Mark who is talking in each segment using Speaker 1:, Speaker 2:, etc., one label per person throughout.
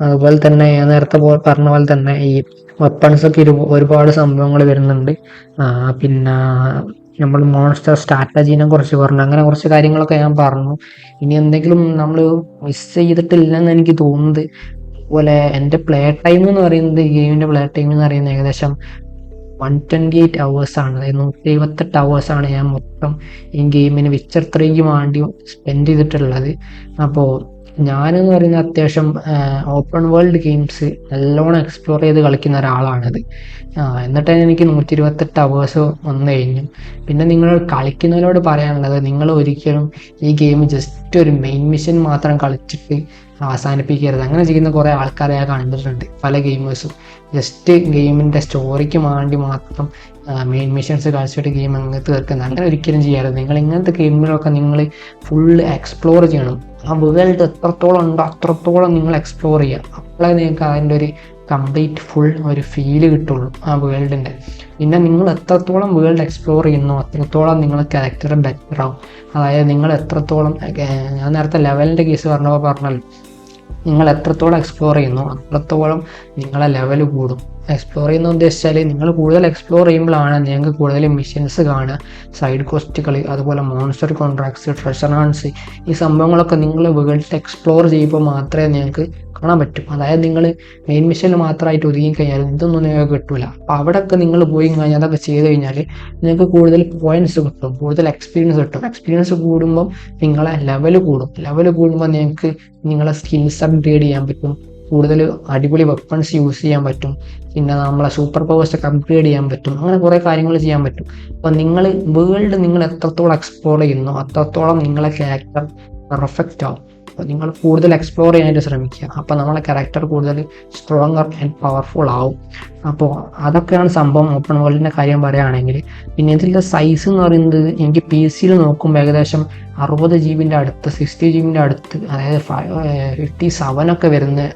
Speaker 1: അതുപോലെ തന്നെ ഞാൻ നേരത്തെ പറഞ്ഞ പോലെ തന്നെ ഈ വെപ്പൺസ് ഒക്കെ ഒരുപാട് സംഭവങ്ങൾ വരുന്നുണ്ട്. പിന്നെ നമ്മൾ മോൺസ്റ്റർ സ്ട്രാറ്റജീനെ കുറിച്ച് പറഞ്ഞു. അങ്ങനെ കുറച്ച് കാര്യങ്ങളൊക്കെ ഞാൻ പറഞ്ഞു. ഇനി എന്തെങ്കിലും നമ്മൾ മിസ് ചെയ്തിട്ടില്ലെന്ന് എനിക്ക് തോന്നുന്നത് അതുപോലെ എന്റെ പ്ലേ ടൈം എന്ന് പറയുന്നത് ഗെയിമിന്റെ പ്ലേ ടൈം എന്ന് പറയുന്നത് ഏകദേശം വൺ ട്വന്റി എയ്റ്റ് അവേഴ്സ് ആണ്. നൂറ്റി എഴുപത്തെട്ട് അവേഴ്സ് ആണ് ഞാൻ മൊത്തം ഈ ഗെയിമിന് വിച്ചർ ത്രീക്ക് വേണ്ടി സ്പെൻഡ് ചെയ്തിട്ടുള്ളത്. അപ്പോൾ ഞാനെന്ന് പറയുന്ന അത്യാവശ്യം ഓപ്പൺ വേൾഡ് ഗെയിംസ് നല്ലോണം എക്സ്പ്ലോർ ചെയ്ത് കളിക്കുന്ന ഒരാളാണത്. എന്നിട്ട് എനിക്ക് നൂറ്റി ഇരുപത്തെട്ട് അവേഴ്സ് വന്നു കഴിഞ്ഞു. പിന്നെ നിങ്ങൾ കളിക്കുന്നവരോട് പറയാനുള്ളത് നിങ്ങൾ ഒരിക്കലും ഈ ഗെയിം ജസ്റ്റ് ഒരു മെയിൻ മിഷൻ മാത്രം കളിച്ചിട്ട് അവസാനിപ്പിക്കരുത്. അങ്ങനെ ചെയ്യുന്ന കുറേ ആൾക്കാരെ ഞാൻ കണ്ടിട്ടുണ്ട് പല ഗെയിമേഴ്സും ജസ്റ്റ് ഗെയിമിന്റെ സ്റ്റോറിക്ക് വേണ്ടി മാത്രം മെയിൻ മിഷൻസ് കളിച്ചിട്ട് ഗെയിം അങ്ങ് തീർക്കുന്നത്. അങ്ങനെ ഒരിക്കലും ചെയ്യരുത് നിങ്ങൾ ഇങ്ങനത്തെ ഗെയിമുകളൊക്കെ നിങ്ങൾ ഫുള്ള് എക്സ്പ്ലോർ ചെയ്യണം. ആ വേൾഡ് എത്രത്തോളം ഉണ്ടോ അത്രത്തോളം നിങ്ങൾ എക്സ്പ്ലോർ ചെയ്യുക. അപ്പോഴേ നിങ്ങൾക്ക് അതിന്റെ ഒരു കംപ്ലീറ്റ് ഫുൾ ഒരു ഫീൽ കിട്ടുള്ളൂ ആ വേൾഡിന്റെ. പിന്നെ നിങ്ങൾ എത്രത്തോളം വേൾഡ് എക്സ്പ്ലോർ ചെയ്യുന്നു അത്രത്തോളം നിങ്ങളെ ക്യാരക്ടർ ബെറ്റർ ആവും. അതായത് നിങ്ങൾ എത്രത്തോളം ഞാൻ നേരത്തെ ലെവലിന്റെ കേസ് പറഞ്ഞപ്പോൾ പറഞ്ഞല്ലോ. നിങ്ങൾ എത്രത്തോളം എക്സ്പ്ലോർ ചെയ്യുന്നു അത്രത്തോളം നിങ്ങളെ ലെവൽ കൂടും. എക്സ്പ്ലോർ ചെയ്യുന്ന ഉദ്ദേശിച്ചാൽ നിങ്ങൾ കൂടുതൽ എക്സ്പ്ലോർ ചെയ്യുമ്പോഴാണ് നിങ്ങൾക്ക് കൂടുതൽ മിഷൻസ് കാണുക. സൈഡ് കോസ്റ്റുകൾ അതുപോലെ മോൺസ്റ്റർ കോൺട്രാക്ട്സ് ട്രഷർ ഹൺസ് ഈ സംഭവങ്ങളൊക്കെ നിങ്ങൾ വേൾഡ് എക്സ്പ്ലോർ ചെയ്യുമ്പോൾ മാത്രമേ നിങ്ങൾക്ക് കാണാൻ പറ്റും. അതായത് നിങ്ങൾ മെയിൻ മിഷനിൽ മാത്രമായിട്ട് ഒതുങ്ങി കഴിഞ്ഞാൽ ഇതൊന്നും നിങ്ങൾക്ക് കിട്ടില്ല അപ്പോൾ അവിടെയൊക്കെ നിങ്ങൾ പോയി കഴിഞ്ഞാൽ അതൊക്കെ ചെയ്ത് കഴിഞ്ഞാൽ നിങ്ങൾക്ക് കൂടുതൽ പോയിന്റ്സ് കിട്ടും കൂടുതൽ എക്സ്പീരിയൻസ് കിട്ടും. എക്സ്പീരിയൻസ് കൂടുമ്പോൾ നിങ്ങളെ ലെവൽ കൂടും. ലെവൽ കൂടുമ്പോൾ നിങ്ങൾക്ക് നിങ്ങളെ സ്കിൽസ് അപ്ഗ്രേഡ് ചെയ്യാൻ പറ്റും. കൂടുതൽ അടിപൊളി വെപ്പൺസ് യൂസ് ചെയ്യാൻ പറ്റും. പിന്നെ നമ്മളെ സൂപ്പർ പവേഴ്സ് കംപ്ലീറ്റ് ചെയ്യാൻ പറ്റും. അങ്ങനെ കുറേ കാര്യങ്ങൾ ചെയ്യാൻ പറ്റും. അപ്പോൾ നിങ്ങൾ വേൾഡ് നിങ്ങൾ എത്രത്തോളം എക്സ്പ്ലോർ ചെയ്യുന്നു അത്രത്തോളം നിങ്ങളെ ക്യാരക്ടർ പെർഫെക്റ്റ് ആവും. അപ്പോൾ നിങ്ങൾ കൂടുതൽ എക്സ്പ്ലോർ ചെയ്യാനായിട്ട് ശ്രമിക്കുക. അപ്പോൾ നമ്മളെ ക്യാരക്ടർ കൂടുതൽ സ്ട്രോങ്ങർ ആൻഡ് പവർഫുൾ ആവും. അപ്പോൾ അതൊക്കെയാണ് സംഭവം ഓപ്പൺ വേൾഡിന്റെ കാര്യം പറയുകയാണെങ്കിൽ. പിന്നെ ഇതിന്റെ സൈസ് എന്ന് പറയുന്നത് എനിക്ക് പി സിയിൽ നോക്കുമ്പോൾ ഏകദേശം അറുപത് ജി ബിന്റെ അടുത്ത് സിക്സ്റ്റി ജി ബിന്റെ അടുത്ത് അതായത് ഫിഫ്റ്റി സെവനൊക്കെ വരുന്ന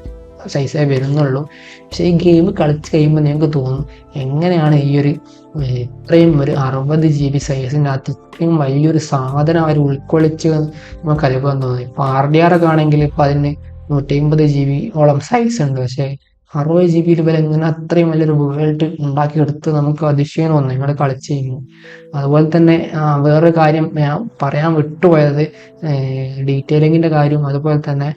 Speaker 1: സൈസേ വരുന്നുള്ളൂ. പക്ഷേ ഈ ഗെയിം കളിച്ച് കഴിയുമ്പോൾ ഞങ്ങൾക്ക് തോന്നും എങ്ങനെയാണ് ഈ ഒരു ഇത്രയും ഒരു അറുപത് ജി ബി സൈസിന്റെ അകത്ത് ഇത്രയും വലിയൊരു സാധനം അവർ ഉൾക്കൊള്ളിച്ച് നമുക്ക് അനുഭവം തോന്നി. ഇപ്പോൾ ആർ ഡി ആർ ഒക്കെ ആണെങ്കിൽ ഇപ്പോൾ അതിന് നൂറ്റി അമ്പത് ജി ബി ഓളം സൈസ് ഉണ്ട്. പക്ഷേ അറുപത് ജി ബിയിൽ ഇവർ എങ്ങനെ അത്രയും വലിയൊരു വേൾഡ് ഉണ്ടാക്കിയെടുത്ത് നമുക്ക് അതിശയം തോന്നുന്നു. നിങ്ങൾ കളിച്ച് കഴിയുമ്പോൾ അതുപോലെ തന്നെ വേറെ കാര്യം ഞാൻ പറയാൻ വിട്ടുപോയത് ഡീറ്റെയിലിങ്ങിന്റെ കാര്യം. അതുപോലെ തന്നെ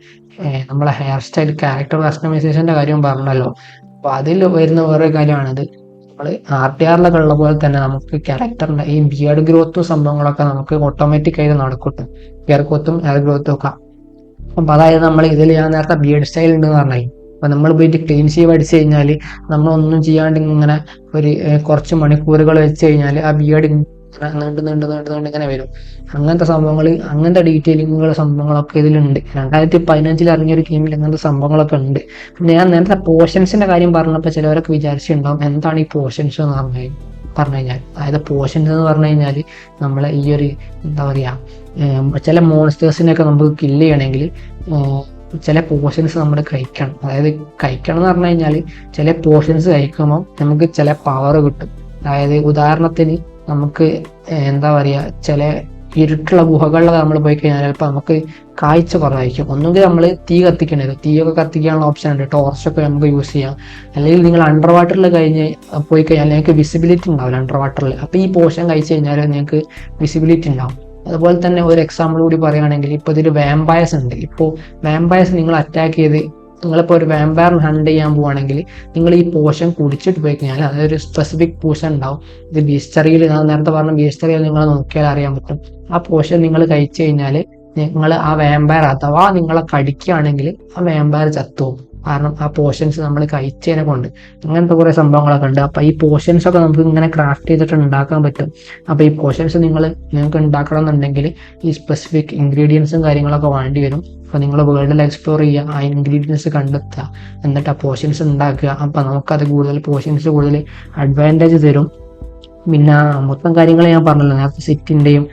Speaker 1: നമ്മളെ ഹെയർ സ്റ്റൈൽ ക്യാരക്ടർ കസ്റ്റമൈസേഷന്റെ കാര്യം പറഞ്ഞല്ലോ. അപ്പോൾ അതിൽ വരുന്ന വേറെ കാര്യമാണിത് നമ്മൾ ആർ ടി ആറിലൊക്കെ ഉള്ള പോലെ തന്നെ നമുക്ക് ക്യാരക്ടറിന്റെ ഈ ബിയർഡ് ഗ്രോത്തും സംഭവങ്ങളൊക്കെ നമുക്ക് ഓട്ടോമാറ്റിക് ആയിട്ട് നടക്കട്ടെ. ബിയർ ഗ്രോത്തും ഹെയർ ഗ്രോത്തും ഒക്കെ. അപ്പം അതായത് നമ്മൾ ഇതിൽ ഞാൻ നേരത്തെ ബിയർഡ് സ്റ്റൈൽ ഉണ്ടെന്ന് പറഞ്ഞു അപ്പം നമ്മൾ പോയിട്ട് ക്ലീൻ ഷേവ് അടിച്ച് കഴിഞ്ഞാൽ നമ്മളൊന്നും ചെയ്യാണ്ട് ഇങ്ങനെ ഒരു കുറച്ച് മണിക്കൂറുകൾ വെച്ച് കഴിഞ്ഞാൽ ആ ബിയേഡ് നീണ്ട് നീണ്ട് നീണ്ട് നീണ്ട് ഇങ്ങനെ വരും. അങ്ങനത്തെ സംഭവങ്ങൾ അങ്ങനത്തെ ഡീറ്റെയിലിങ്ങുകൾ സംഭവങ്ങളൊക്കെ ഇതിലുണ്ട്. രണ്ടായിരത്തി പതിനഞ്ചിൽ ഇറങ്ങിയ ഒരു ഗെയിമിൽ അങ്ങനത്തെ സംഭവങ്ങളൊക്കെ ഉണ്ട്. പിന്നെ ഞാൻ നേരത്തെ പോർഷൻസിന്റെ കാര്യം പറഞ്ഞപ്പോൾ ചിലവരൊക്കെ വിചാരിച്ചിട്ടുണ്ടാവും എന്താണ് ഈ പോർഷൻസ് എന്ന് പറഞ്ഞു പറഞ്ഞു കഴിഞ്ഞാൽ അതായത് പോർഷൻസ് എന്ന് പറഞ്ഞു കഴിഞ്ഞാൽ നമ്മളെ ഈ ഒരു എന്താ പറയുക ചില മോൺസ്റ്റേഴ്സിനെയൊക്കെ നമുക്ക് കില്ല് ചെയ്യണമെങ്കിൽ ചില പോർഷൻസ് നമ്മൾ കഴിക്കണം. അതായത് കഴിക്കണം എന്ന് പറഞ്ഞു കഴിഞ്ഞാൽ ചില പോർഷൻസ് കഴിക്കുമ്പോൾ നമുക്ക് ചില പവർ കിട്ടും. അതായത് ഉദാഹരണത്തിന് നമുക്ക് എന്താ പറയുക ചില ഇരുട്ടുള്ള ഗുഹകളിലൊക്കെ നമ്മൾ പോയി കഴിഞ്ഞാൽ ചിലപ്പോൾ നമുക്ക് കാഴ്ച കുറവായിരിക്കും. ഒന്നുകിൽ നമ്മൾ തീ കത്തിക്കണത് തീയൊക്കെ കത്തിക്കാനുള്ള ഓപ്ഷൻ ഉണ്ട്. ടോർച്ചൊക്കെ നമുക്ക് യൂസ് ചെയ്യാം. അല്ലെങ്കിൽ നിങ്ങൾ അണ്ടർ വാട്ടറിൽ കഴിഞ്ഞ് പോയി കഴിഞ്ഞാൽ നിങ്ങൾക്ക് വിസിബിലിറ്റി ഉണ്ടാവില്ല അണ്ടർ വാട്ടറിൽ അപ്പോൾ ഈ പോർഷൻ കഴിച്ച് കഴിഞ്ഞാൽ നിങ്ങൾക്ക് വിസിബിലിറ്റി ഉണ്ടാവും. അതുപോലെ തന്നെ ഒരു എക്സാമ്പിൾ കൂടി പറയുകയാണെങ്കിൽ ഇപ്പോൾ ഇതിൽ വാമ്പയർസ് ഉണ്ട്. ഇപ്പോൾ വാമ്പയർസ് നിങ്ങൾ അറ്റാക്ക് ചെയ്ത് നിങ്ങളിപ്പോൾ ഒരു വാമ്പയർ ഹണ്ട് ചെയ്യാൻ പോവുകയാണെങ്കിൽ നിങ്ങൾ ഈ പോഷൻ കുടിച്ചിട്ട് പോയി കഴിഞ്ഞാൽ അതൊരു സ്പെസിഫിക് പോഷൻ ഉണ്ടാവും. ഇത് ബീസ്റ്ററിയിൽ നേരത്തെ പറഞ്ഞ ബീസ്റ്ററിയിൽ നിങ്ങൾ നോക്കിയാൽ അറിയാൻ പറ്റും. ആ പോഷൻ നിങ്ങൾ കഴിച്ചു കഴിഞ്ഞാൽ നിങ്ങൾ ആ വാമ്പയർ അഥവാ നിങ്ങളെ കടിക്കുകയാണെങ്കിൽ ആ വാമ്പയർ ചത്തുപോകും. കാരണം ആ പോർഷൻസ് നമ്മൾ കഴിച്ചതിനെ കൊണ്ട്. അങ്ങനത്തെ കുറേ സംഭവങ്ങളൊക്കെ ഉണ്ട്. അപ്പോൾ ഈ പോർഷൻസ് ഒക്കെ നമുക്ക് ഇങ്ങനെ ക്രാഫ്റ്റ് ചെയ്തിട്ട് ഉണ്ടാക്കാൻ പറ്റും. അപ്പോൾ ഈ പോർഷൻസ് നിങ്ങൾ നിങ്ങൾക്ക് ഉണ്ടാക്കണം എന്നുണ്ടെങ്കിൽ ഈ സ്പെസിഫിക് ഇൻഗ്രീഡിയൻസും കാര്യങ്ങളൊക്കെ വേണ്ടി വരും. അപ്പോൾ നിങ്ങൾ വേൾഡിൽ എക്സ്പ്ലോർ ചെയ്യുക ആ ഇൻഗ്രീഡിയൻസ് കണ്ടെത്തുക. എന്നിട്ട് ആ പോർഷൻസ് ഉണ്ടാക്കുക. അപ്പോൾ നമുക്കത് കൂടുതൽ പോർഷൻസ് കൂടുതൽ അഡ്വാന്റേജ് തരും. പിന്നെ മൊത്തം കാര്യങ്ങൾ ഞാൻ പറഞ്ഞല്ലോ. നേരത്തെ സിറ്റിന്റെയും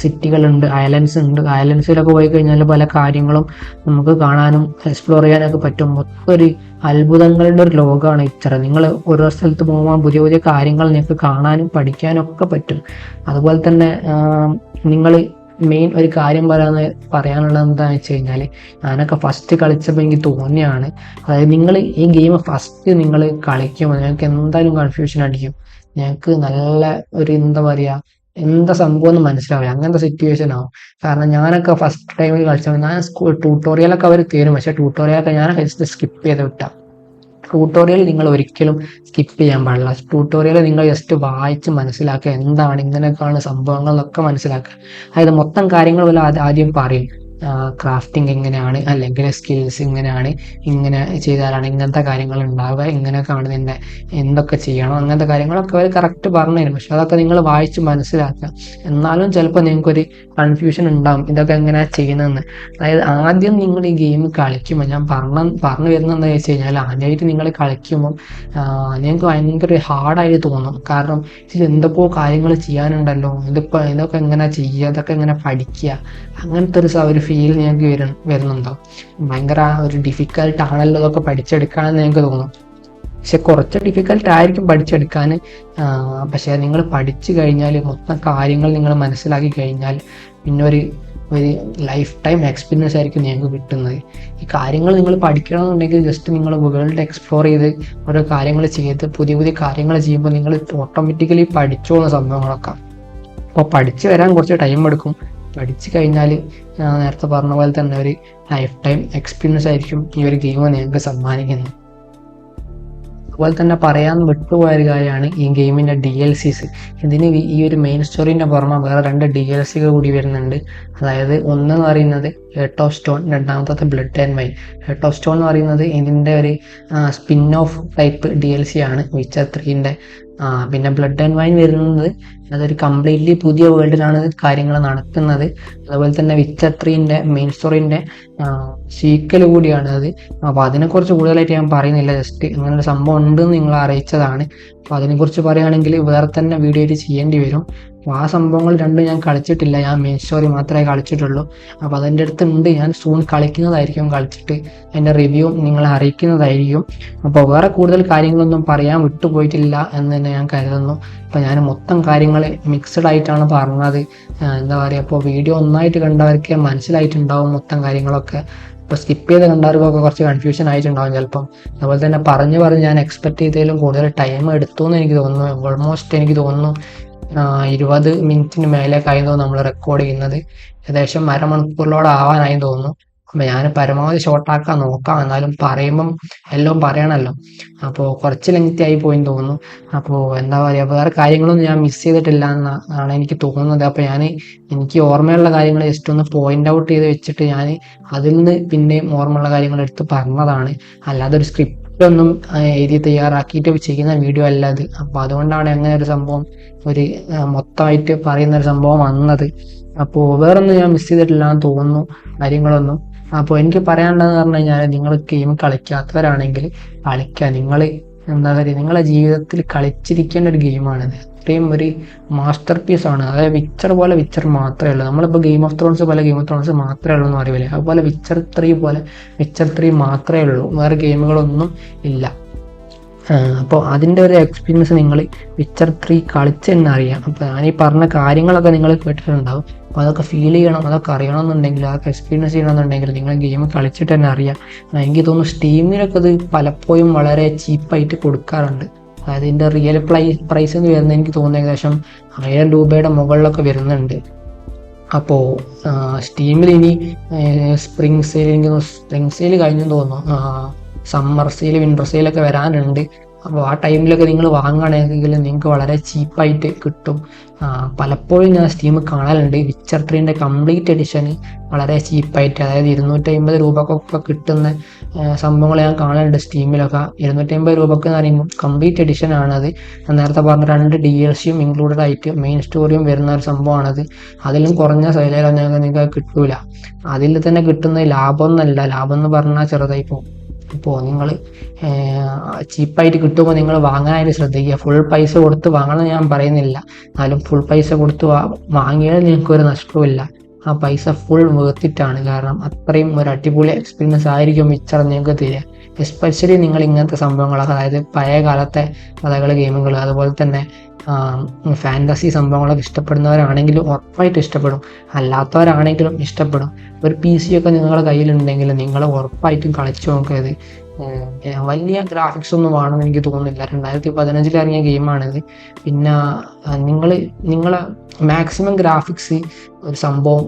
Speaker 1: സിറ്റികളുണ്ട് ഐലൻഡ്സ് ഉണ്ട്. ഐലൻഡ്സിലൊക്കെ പോയി കഴിഞ്ഞാൽ പല കാര്യങ്ങളും നമുക്ക് കാണാനും എക്സ്പ്ലോർ ചെയ്യാനൊക്കെ പറ്റും. മൊത്തം ഒരു അത്ഭുതങ്ങളുടെ ഒരു ലോകമാണ് ഇത്ര. നിങ്ങൾ ഓരോ സ്ഥലത്ത് പോകുമ്പോൾ പുതിയ പുതിയ കാര്യങ്ങൾ നിങ്ങൾക്ക് കാണാനും പഠിക്കാനും ഒക്കെ പറ്റും. അതുപോലെ തന്നെ നിങ്ങൾ മെയിൻ ഒരു കാര്യം പറയാന്ന് പറയാനുള്ളത് എന്താണെന്ന് വെച്ച് കഴിഞ്ഞാൽ ഞാനൊക്കെ ഫസ്റ്റ് കളിച്ചപ്പോൾ എനിക്ക് തോന്നിയാണ്. അതായത് നിങ്ങൾ ഈ ഗെയിം ഫസ്റ്റ് നിങ്ങൾ കളിക്കുമ്പോൾ നിങ്ങൾക്ക് എന്തായാലും കൺഫ്യൂഷൻ അടിക്കും. ഞങ്ങൾക്ക് നല്ല ഒരു എന്താ പറയുക എന്താ സംഭവം എന്ന് മനസ്സിലാവില്ല. അങ്ങനത്തെ സിറ്റുവേഷൻ ആവും. കാരണം ഞാനൊക്കെ ഫസ്റ്റ് ടൈമിൽ കളിച്ചപ്പോൾ ഞാൻ സ്കൂൾ ട്യൂട്ടോറിയലൊക്കെ അവർ തരും. പക്ഷേ ട്യൂട്ടോറിയലൊക്കെ ഞാൻ ജസ്റ്റ് സ്കിപ്പ് ചെയ്ത് വിട്ടാം. ട്യൂട്ടോറിയൽ നിങ്ങൾ ഒരിക്കലും സ്കിപ്പ് ചെയ്യാൻ പാടില്ല. ട്യൂട്ടോറിയൽ നിങ്ങൾ ജസ്റ്റ് വായിച്ച് മനസ്സിലാക്കുക. എന്താണ് ഇങ്ങനെയൊക്കെയാണ് സംഭവങ്ങൾ എന്നൊക്കെ മനസ്സിലാക്കുക. അതായത് മൊത്തം കാര്യങ്ങൾ പോലും ആദ്യം പറയും. ക്രാഫ്റ്റിംഗ് എങ്ങനെയാണ്? അല്ലെങ്കിൽ സ്കിൽസ് എങ്ങനെയാണ്? ഇങ്ങനെ ചെയ്താലാണ് ഇങ്ങനത്തെ കാര്യങ്ങൾ ഉണ്ടാവുക? ഇങ്ങനെയൊക്കെയാണ് നിന്നെ എന്തൊക്കെ ചെയ്യണം? അങ്ങനത്തെ കാര്യങ്ങളൊക്കെ അവർ കറക്റ്റ് പറഞ്ഞു തരും. പക്ഷെ അതൊക്കെ നിങ്ങൾ വായിച്ച് മനസ്സിലാക്കുക. എന്നാലും ചിലപ്പോൾ നിങ്ങൾക്കൊരു കൺഫ്യൂഷൻ ഉണ്ടാകും ഇതൊക്കെ എങ്ങനെയാണ് ചെയ്യുന്നതെന്ന്. അതായത് ആദ്യം നിങ്ങൾ ഈ ഗെയിം കളിക്കുമ്പോൾ ഞാൻ പറഞ്ഞ പറഞ്ഞു വരുന്നത് എന്താ വെച്ച് കഴിഞ്ഞാൽ ആദ്യമായിട്ട് നിങ്ങൾ കളിക്കുമ്പോൾ നിങ്ങൾക്ക് ഭയങ്കര ഹാർഡായിട്ട് തോന്നും. കാരണം ഇതിൽ എന്തൊക്കെയോ കാര്യങ്ങൾ ചെയ്യാനുണ്ടല്ലോ. ഇതിപ്പോൾ ഇതൊക്കെ എങ്ങനെ ചെയ്യുക? ഇതൊക്കെ എങ്ങനെ പഠിക്കുക? അങ്ങനത്തെ ഒരു ഒരു ഫീൽ ഞങ്ങൾക്ക് വരും വരുന്നുണ്ടോ? ഭയങ്കര ഒരു ഡിഫിക്കൽട്ട് ആണല്ലോ അതൊക്കെ പഠിച്ചെടുക്കാണെന്ന് ഞങ്ങൾക്ക് തോന്നും പക്ഷെ കുറച്ച് ഡിഫിക്കൽട്ട് ആയിരിക്കും പഠിച്ചെടുക്കാൻ പക്ഷേ നിങ്ങൾ പഠിച്ചു കഴിഞ്ഞാൽ മൊത്തം കാര്യങ്ങൾ നിങ്ങൾ മനസ്സിലാക്കി കഴിഞ്ഞാൽ പിന്നെ ഒരു ഒരു ലൈഫ് ടൈം എക്സ്പീരിയൻസ് ആയിരിക്കും നിങ്ങൾക്ക് കിട്ടുന്നത്. ഈ കാര്യങ്ങൾ നിങ്ങൾ പഠിക്കണമെന്നുണ്ടെങ്കിൽ ജസ്റ്റ് നിങ്ങൾ വേൾഡ് എക്സ്പ്ലോർ ചെയ്ത് ഓരോ കാര്യങ്ങൾ ചെയ്ത് പുതിയ പുതിയ കാര്യങ്ങൾ ചെയ്യുമ്പോൾ നിങ്ങൾ ഓട്ടോമാറ്റിക്കലി പഠിച്ചോളുന്ന സംഭവങ്ങളൊക്കെ. അപ്പോൾ പഠിച്ചു വരാൻ കുറച്ച് ടൈം എടുക്കും. പഠിച്ചു കഴിഞ്ഞാൽ നേരത്തെ പറഞ്ഞ പോലെ തന്നെ ഒരു ലൈഫ് ടൈം എക്സ്പീരിയൻസ് ആയിരിക്കും ഈ ഒരു ഗെയിം നിങ്ങൾക്ക് സമ്മാനിക്കുന്നത്. അതുപോലെ തന്നെ പറയാൻ വിട്ടുപോയ ഒരു കാര്യമാണ് ഈ ഗെയിമിന്റെ ഡി എൽ സിസ് ഇതിന് ഈ ഒരു മെയിൻ സ്റ്റോറിന്റെ പുറമെ വേറെ രണ്ട് ഡി എൽ സികൾ കൂടി വരുന്നുണ്ട്. അതായത് ഒന്ന് എന്ന് പറയുന്നത് ഹേർട്ട് ഓഫ് സ്റ്റോൺ രണ്ടാമത്തെ blood and wine heart of stone എന്ന് പറയുന്നത് ഇതിന്റെ ഒരു spin off type D L C ആണ്. വിച്ചർ ത്രീന്റെ പിന്നെ ബ്ലഡ് ആൻഡ് വൈൻ വരുന്നത് അതൊരു കംപ്ലീറ്റ്ലി പുതിയ വേൾഡിലാണ് കാര്യങ്ങൾ നടക്കുന്നത്. അതുപോലെ തന്നെ വിച്ചർ ത്രീന്റെ മെയിൻ സ്റ്റോറിന്റെ സീക്കൽ കൂടിയാണ് അത്. അപ്പോൾ അതിനെക്കുറിച്ച് കൂടുതലായിട്ട് ഞാൻ പറയുന്നില്ല. ജസ്റ്റ് അങ്ങനെ ഒരു സംഭവം ഉണ്ടെന്ന് നിങ്ങൾ അറിയിച്ചതാണ്. അപ്പോൾ അതിനെക്കുറിച്ച് പറയുകയാണെങ്കിൽ വേറെ തന്നെ വീഡിയോ ആയിട്ട് ചെയ്യേണ്ടി വരും. അപ്പോൾ ആ സംഭവങ്ങൾ രണ്ടും ഞാൻ കളിച്ചിട്ടില്ല. ഞാൻ മെയിൻ സ്റ്റോറി മാത്രമേ കളിച്ചിട്ടുള്ളൂ. അപ്പോൾ അതിന്റെ അടുത്തുണ്ട് ഞാൻ സൂൺ കളിക്കുന്നതായിരിക്കും കളിച്ചിട്ട്. അതിന്റെ റിവ്യൂ നിങ്ങളെ അറിയിക്കുന്നതായിരിക്കും. അപ്പോൾ വേറെ കൂടുതൽ കാര്യങ്ങളൊന്നും പറയാൻ വിട്ടുപോയിട്ടില്ല എന്ന് തന്നെ ഞാൻ കരുതുന്നു. അപ്പോൾ ഞാൻ മൊത്തം കാര്യങ്ങൾ മിക്സഡ് ആയിട്ടാണ് പറഞ്ഞത്. എന്താ പറയുക ഇപ്പോൾ വീഡിയോ ഒന്നായിട്ട് കണ്ടവർക്ക് മനസ്സിലായിട്ടുണ്ടാവും മൊത്തം കാര്യങ്ങളൊക്കെ. ഇപ്പോൾ സ്കിപ്പ് ചെയ്ത് കണ്ടവർക്കൊക്കെ കുറച്ച് കൺഫ്യൂഷൻ ആയിട്ടുണ്ടാവും ചിലപ്പം. അതുപോലെ തന്നെ പറഞ്ഞ് പറഞ്ഞ് ഞാൻ എക്സ്പെക്ട് ചെയ്തതിലും കൂടുതൽ ടൈം എടുത്തു എന്ന് എനിക്ക് തോന്നുന്നു. ഓൾമോസ്റ്റ് എനിക്ക് തോന്നുന്നു ഇരുപത് മിനിറ്റിന് മേലേക്കായി തോന്നുന്നു നമ്മൾ റെക്കോർഡ് ചെയ്യുന്നത്. ഏകദേശം അരമണിക്കൂറിലോടെ ആവാനായി തോന്നുന്നു. അപ്പം ഞാൻ പരമാവധി ഷോർട്ടാക്കാൻ നോക്കാം. എന്നാലും പറയുമ്പം എല്ലാം പറയണമല്ലോ അപ്പോൾ കുറച്ച് ലെങ്തി ആയി പോയി തോന്നുന്നു. അപ്പോൾ എന്താ പറയുക വേറെ കാര്യങ്ങളൊന്നും ഞാൻ മിസ് ചെയ്തിട്ടില്ല എന്നാണ് എനിക്ക് തോന്നുന്നത്. അപ്പോൾ ഞാൻ എനിക്ക് ഓർമ്മയുള്ള കാര്യങ്ങൾ ജസ്റ്റ് ഒന്ന് പോയിന്റ് ഔട്ട് ചെയ്ത് വെച്ചിട്ട് ഞാൻ അതിൽ നിന്ന് പിന്നെയും ഓർമ്മയുള്ള കാര്യങ്ങൾ എടുത്ത് പറഞ്ഞതാണ്. അല്ലാതെ ഒരു സ്ക്രിപ്റ്റ് ഒന്നും എഴുതി തയ്യാറാക്കിയിട്ട് ചെയ്യുന്ന വീഡിയോ അല്ല അത്. അപ്പോൾ അതുകൊണ്ടാണ് അങ്ങനെ ഒരു സംഭവം ഒരു മൊത്തമായിട്ട് പറയുന്ന ഒരു സംഭവം വന്നത്. അപ്പോൾ വേറൊന്നും ഞാൻ മിസ് ചെയ്തിട്ടില്ല എന്ന് തോന്നുന്നു കാര്യങ്ങളൊന്നും. അപ്പോൾ എനിക്ക് പറയാനുള്ളതെന്ന് പറഞ്ഞു കഴിഞ്ഞാൽ നിങ്ങൾ ഗെയിം കളിക്കാത്തവരാണെങ്കിൽ കളിക്കുക നിങ്ങൾ എന്താ പറയുക നിങ്ങളെ ജീവിതത്തിൽ കളിച്ചിരിക്കേണ്ട ഒരു ഗെയിമാണിത് അത്രയും ഒരു മാസ്റ്റർ പീസ് ആണ്. അതായത് വിച്ചർ പോലെ വിച്ചർ മാത്രമേ ഉള്ളൂ. നമ്മളിപ്പോൾ ഗെയിം ഓഫ് ത്രോൺസ് പോലെ ഗെയിം ഓഫ് ത്രോൺസ് മാത്രമേ ഉള്ളൂ എന്ന് അറിയില്ലേ അതുപോലെ വിച്ചർ ത്രീ പോലെ വിച്ചർ ത്രീ മാത്രമേ ഉള്ളൂ. വേറെ ഗെയിമുകളൊന്നും ഇല്ല. അപ്പോൾ അതിന്റെ ഒരു എക്സ്പീരിയൻസ് നിങ്ങൾ പിക്ചർ ത്രീ കളിച്ച് തന്നെ അറിയാം അപ്പോൾ ഞാൻ ഈ പറഞ്ഞ കാര്യങ്ങളൊക്കെ നിങ്ങൾ കേട്ടിട്ടുണ്ടാവും. അപ്പോൾ അതൊക്കെ ഫീൽ ചെയ്യണം അതൊക്കെ അറിയണമെന്നുണ്ടെങ്കിൽ അതൊക്കെ എക്സ്പീരിയൻസ് ചെയ്യണമെന്നുണ്ടെങ്കിൽ നിങ്ങൾ ഗെയിം കളിച്ചിട്ട് തന്നെ അറിയാം എനിക്ക് തോന്നുന്നു സ്റ്റീമിലൊക്കെ ഇത് പലപ്പോഴും വളരെ ചീപ്പായിട്ട് കൊടുക്കാറുണ്ട്. അതായത് ഇതിന്റെ റിയൽ പ്രൈസ് പ്രൈസ് എന്ന് വരുന്നത് എനിക്ക് തോന്നുന്നു ഏകദേശം ആയിരം രൂപയുടെ മുകളിലൊക്കെ വരുന്നുണ്ട്. അപ്പോൾ സ്റ്റീമിൽ ഇനി സ്പ്രിംഗ് സെയിൽ എനിക്ക് സ്പ്രിങ് സെയിൽ കഴിഞ്ഞു തോന്നുന്നു. സമ്മർ സെയിൽ വിന്റർ സെയിലൊക്കെ വരാനുണ്ട്. അപ്പോൾ ആ ടൈമിലൊക്കെ നിങ്ങൾ വാങ്ങുകയാണെങ്കിൽ നിങ്ങൾക്ക് വളരെ ചീപ്പായിട്ട് കിട്ടും. പലപ്പോഴും ഞാൻ സ്റ്റീം കാണാറുണ്ട് വിച്ചർ ത്രീന്റെ കംപ്ലീറ്റ് എഡിഷൻ വളരെ ചീപ്പായിട്ട് അതായത് ഇരുന്നൂറ്റി അമ്പത് രൂപക്കൊക്കെ കിട്ടുന്ന സംഭവങ്ങൾ ഞാൻ കാണാറുണ്ട് സ്റ്റീമിലൊക്കെ ഇരുന്നൂറ്റി അമ്പത് രൂപക്ക് എന്ന് പറയുമ്പോൾ കംപ്ലീറ്റ് എഡിഷൻ ആണത്. ഞാൻ നേരത്തെ പറഞ്ഞ രണ്ട് ഡി എൽ സിയും ഇൻക്ലൂഡഡ് ആയിട്ട് മെയിൻ സ്റ്റോറിയും വരുന്ന ഒരു സംഭവമാണത്. അതിലും കുറഞ്ഞ സൈലയിലൊന്നും നിങ്ങൾക്ക് കിട്ടൂല. അതിൽ തന്നെ കിട്ടുന്ന ലാഭം എന്നല്ല. ലാഭം എന്ന് പറഞ്ഞാൽ ചെറുതായി പോകും. അപ്പോൾ നിങ്ങൾ ചീപ്പായിട്ട് കിട്ടുമ്പോൾ നിങ്ങൾ വാങ്ങാനായിട്ട് ശ്രദ്ധിക്കുക. ഫുൾ പൈസ കൊടുത്ത് വാങ്ങണം ഞാൻ പറയുന്നില്ല. എന്നാലും ഫുൾ പൈസ കൊടുത്ത് വാങ്ങിയാൽ നിങ്ങൾക്ക് ഒരു നഷ്ടവുമില്ല. ആ പൈസ ഫുൾ വേർത്തിട്ടാണ് കാരണം അത്രയും ഒരു അടിപൊളി എക്സ്പീരിയൻസ് ആയിരിക്കും വിച്ചർ നിങ്ങൾക്ക് തരിക എസ്പെഷ്യലി നിങ്ങൾ ഇങ്ങനത്തെ സംഭവങ്ങളൊക്കെ അതായത് പഴയ കാലത്തെ കഥകൾ ഗെയിമുകൾ അതുപോലെ തന്നെ ഫാന്റസി സംഭവങ്ങളൊക്കെ ഇഷ്ടപ്പെടുന്നവരാണെങ്കിലും ഉറപ്പായിട്ട് ഇഷ്ടപ്പെടും. അല്ലാത്തവരാണെങ്കിലും ഇഷ്ടപ്പെടും. ഒരു പി സി ഒക്കെ നിങ്ങളുടെ കയ്യിലുണ്ടെങ്കിൽ നിങ്ങൾ ഉറപ്പായിട്ടും കളിച്ചു നോക്കിയത് വലിയ ഗ്രാഫിക്സ് ഒന്നും വേണമെന്ന് എനിക്ക് തോന്നുന്നില്ല. രണ്ടായിരത്തി പതിനഞ്ചിൽ ഇറങ്ങിയ ഗെയിമാണിത് പിന്നെ നിങ്ങൾ നിങ്ങളെ മാക്സിമം ഗ്രാഫിക്സ് ഒരു സംഭവം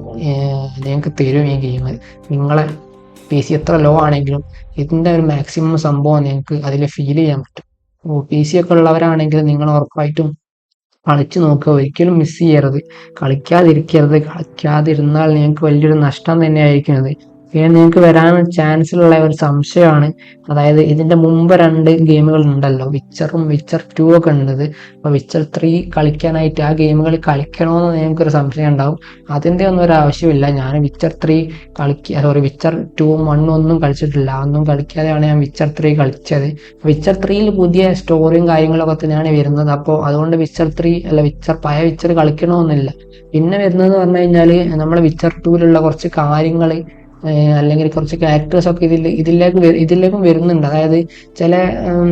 Speaker 1: നിങ്ങൾക്ക് തരും ഈ ഗെയിം നിങ്ങളെ പി സി എത്ര ലോ ആണെങ്കിലും ഇതിന്റെ ഒരു മാക്സിമം സംഭവം നിങ്ങൾക്ക് അതിൽ ഫീൽ ചെയ്യാൻ പറ്റും. പി സി ഒക്കെ ഉള്ളവരാണെങ്കിൽ നിങ്ങൾ ഉറപ്പായിട്ടും കളിച്ചു നോക്കുക. ഒരിക്കലും മിസ് ചെയ്യരുത്. കളിക്കാതിരിക്കരുത്. കളിക്കാതിരുന്നാൽ നിങ്ങൾക്ക് വലിയൊരു നഷ്ടം തന്നെയായിരിക്കും അത് പിന്നെ നിങ്ങൾക്ക് വരാൻ ചാൻസ് ഉള്ള ഒരു സംശയമാണ്. അതായത് ഇതിന്റെ മുമ്പ് രണ്ട് ഗെയിമുകൾ ഉണ്ടല്ലോ. വിച്ചറും വിച്ചർ ടു ഒക്കെ ഉണ്ടത് അപ്പോൾ വിച്ചർ ത്രീ കളിക്കാനായിട്ട് ആ ഗെയിമുകൾ കളിക്കണമെന്ന് നിങ്ങൾക്കൊരു സംശയം ഉണ്ടാവും. അതിന്റെ ഒന്നും ഒരു ആവശ്യമില്ല. ഞാൻ വിച്ചർ ത്രീ കളിക്കുക സോറി വിച്ചർ ടൂവും വണ്ണും ഒന്നും കളിച്ചിട്ടില്ല. ഒന്നും കളിക്കാതെയാണ് ഞാൻ വിച്ചർ ത്രീ കളിച്ചത്. വിച്ചർ ത്രീയിൽ പുതിയ സ്റ്റോറിയും കാര്യങ്ങളൊക്കെ തന്നെയാണ് വരുന്നത്. അപ്പോൾ അതുകൊണ്ട് വിച്ചർ ത്രീ അല്ല വിച്ചർ പഴയ വിച്ചർ കളിക്കണമെന്നില്ല പിന്നെ വരുന്നത് പറഞ്ഞു കഴിഞ്ഞാൽ നമ്മൾ വിച്ചർ ടൂവിലുള്ള കുറച്ച് കാര്യങ്ങൾ അല്ലെങ്കിൽ കുറച്ച് ക്യാരക്ടേഴ്സ് ഒക്കെ ഇതിൽ ഇതിലേക്ക് ഇതിലേക്കും വരുന്നുണ്ട്. അതായത് ചില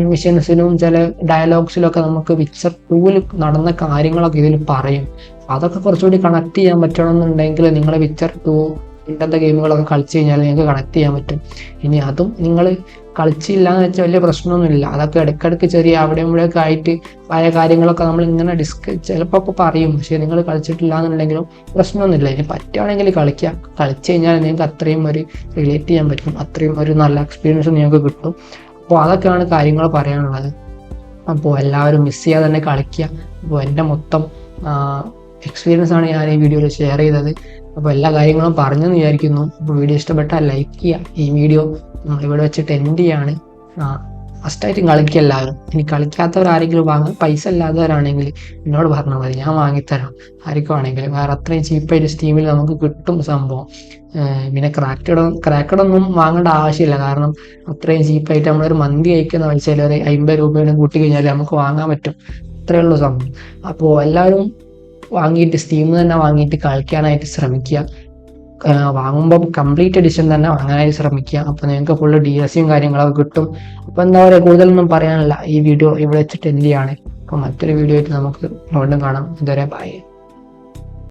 Speaker 1: മിഷൻസിലും ചില ഡയലോഗ്സിലൊക്കെ നമുക്ക് വിച്ചർ ടൂവിൽ നടന്ന കാര്യങ്ങളൊക്കെ ഇതിൽ പറയും. അതൊക്കെ കുറച്ചുകൂടി കണക്ട് ചെയ്യാൻ പറ്റണമെന്നുണ്ടെങ്കിൽ നിങ്ങളെ വിച്ചർ ടു ഇങ്ങനത്തെ ഗെയിമുകളൊക്കെ കളിച്ചു കഴിഞ്ഞാൽ നിങ്ങൾക്ക് കണക്ട് ചെയ്യാൻ പറ്റും. ഇനി അതും നിങ്ങൾ കളിച്ചില്ല എന്ന് വെച്ചാൽ വലിയ പ്രശ്നമൊന്നുമില്ല. അതൊക്കെ ഇടയ്ക്കിടയ്ക്ക് ചെറിയ അവിടെ ഇവിടെയൊക്കെ ആയിട്ട് പല കാര്യങ്ങളൊക്കെ നമ്മൾ ഇങ്ങനെ ഡിസ്ക ചിലപ്പോൾ ഒക്കെ പറയും. പക്ഷേ നിങ്ങൾ കളിച്ചിട്ടില്ല എന്നുണ്ടെങ്കിലും പ്രശ്നമൊന്നുമില്ല. ഇനി പറ്റുകയാണെങ്കിൽ കളിക്കുക കളിച്ചു കഴിഞ്ഞാൽ നിങ്ങൾക്ക് അത്രയും ഒരു റിലേറ്റ് ചെയ്യാൻ പറ്റും. അത്രയും ഒരു നല്ല എക്സ്പീരിയൻസ് നിങ്ങൾക്ക് കിട്ടും. അപ്പോൾ അതൊക്കെയാണ് കാര്യങ്ങൾ പറയാനുള്ളത്. അപ്പോൾ എല്ലാവരും മിസ് ചെയ്യാതെ തന്നെ കളിക്കുക. അപ്പോൾ എന്റെ മൊത്തം എക്സ്പീരിയൻസ് ആണ് ഞാൻ ഈ വീഡിയോയിൽ ഷെയർ ചെയ്തത്. അപ്പോൾ എല്ലാ കാര്യങ്ങളും പറഞ്ഞെന്ന് വിചാരിക്കുന്നു. അപ്പോൾ വീഡിയോ ഇഷ്ടപ്പെട്ടാൽ ലൈക്ക് ചെയ്യുക ഈ വീഡിയോ നമ്മളിവിടെ വെച്ചിട്ട് എൻഡ് ചെയ്യാണ്. ഫസ്റ്റായിട്ട് കളിക്കുക എല്ലാവരും ഇനി കളിക്കാത്തവരാരെങ്കിലും വാങ്ങാൻ പൈസ ഇല്ലാത്തവരാണെങ്കിൽ എന്നോട് പറഞ്ഞാൽ മതി. ഞാൻ വാങ്ങിത്തരാം. ആർക്കും ആണെങ്കിലും വേറെ അത്രയും ചീപ്പായിട്ട് സ്റ്റീമിൽ നമുക്ക് കിട്ടും സംഭവം. പിന്നെ ക്രാക്കഡ് ക്രാക്കഡൊന്നും വാങ്ങേണ്ട ആവശ്യമില്ല. കാരണം അത്രയും ചീപ്പായിട്ട് നമ്മളൊരു മന്തി കഴിക്കുന്ന പൈസയിൽ ഒരു അമ്പത് രൂപയുടെ കൂട്ടി കഴിഞ്ഞാൽ നമുക്ക് വാങ്ങാൻ പറ്റും. അത്രയേ ഉള്ളൂ സംഭവം. അപ്പോൾ എല്ലാവരും വാങ്ങിയിട്ട് സ്റ്റീം തന്നെ വാങ്ങിയിട്ട് കളിക്കാനായിട്ട് ശ്രമിക്കുക. വാങ്ങുമ്പോൾ കംപ്ലീറ്റ് എഡിഷൻ തന്നെ വാങ്ങാനായിട്ട് ശ്രമിക്കുക. അപ്പോൾ നിങ്ങൾക്ക് ഫുൾ ഡി എസ് സിയും കാര്യങ്ങളൊക്കെ കിട്ടും. അപ്പോൾ എന്താ പറയുക കൂടുതലൊന്നും പറയാനില്ല. ഈ വീഡിയോ ഇവിടെ വെച്ചിട്ട് എന്ത് ചെയ്യാണ്. അപ്പോൾ മറ്റൊരു വീഡിയോ ആയിട്ട് നമുക്ക് വീണ്ടും കാണാം. ഇതുവരെ ബൈ